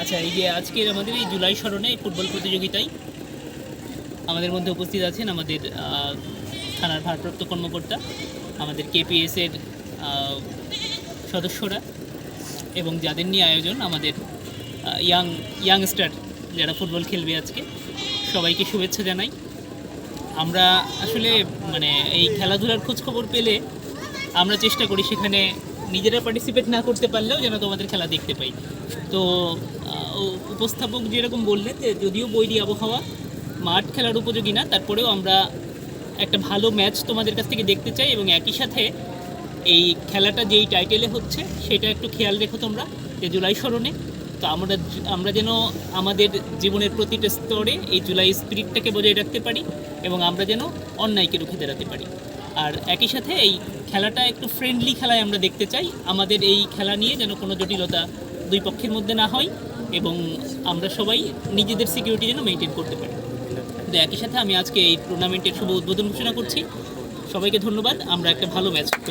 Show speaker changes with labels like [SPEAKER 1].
[SPEAKER 1] আচ্ছা এই যে আজকের আমাদের এই জুলাই স্মরণে ফুটবল প্রতিযোগিতায় আমাদের মধ্যে উপস্থিত আছেন আমাদের থানার ভারপ্রাপ্ত কর্মকর্তা আমাদের কেপিএস এর আহ, সদস্যরা এবং যাদের নিয়ে আয়োজন আমাদের ইয়াং ইয়াংস্টার যারা ফুটবল খেলবে আজকে সবাইকে শুভেচ্ছা জানাই। আমরা আসলে মানে এই খেলাধুলার খোঁজ খবর পেলে আমরা চেষ্টা করি সেখানে নিজেরা পার্টিসিপেট না করতে পারলেও যেন তোমাদের খেলা দেখতে পাই। তো উপস্থাপক যেরকম বললেন যে যদিও বৈরী আবহাওয়া মাঠ খেলার উপযোগী না, তারপরেও আমরা একটা ভালো ম্যাচ তোমাদের কাছ থেকে দেখতে চাই এবং একই সাথে এই খেলাটা যেই টাইটেলে হচ্ছে সেটা একটু খেয়াল রেখো তোমরা, যে জুলাই স্মরণে। তো আমরা আমরা যেন আমাদের জীবনের প্রতিটা স্তরে এই জুলাই স্পিরিটটাকে বজায় রাখতে পারি এবং আমরা যেন অন্যায়কে রুখে দাঁড়াতে পারি। আর একই সাথে এই খেলাটা একটু ফ্রেন্ডলি খেলায় আমরা দেখতে চাই। আমাদের এই খেলা নিয়ে যেন কোনো জটিলতা দুই পক্ষের মধ্যে না হয়। এবং আমরা সবাই নিজেদের সিকিউরিটি যেন মেনটেন করতে পারি। তো একই সাথে আমি আজকে এই টুর্নামেন্টের শুভ উদ্বোধন ঘোষণা করছি। সবাইকে ধন্যবাদ, আমরা একটা ভালো ম্যাচ করতে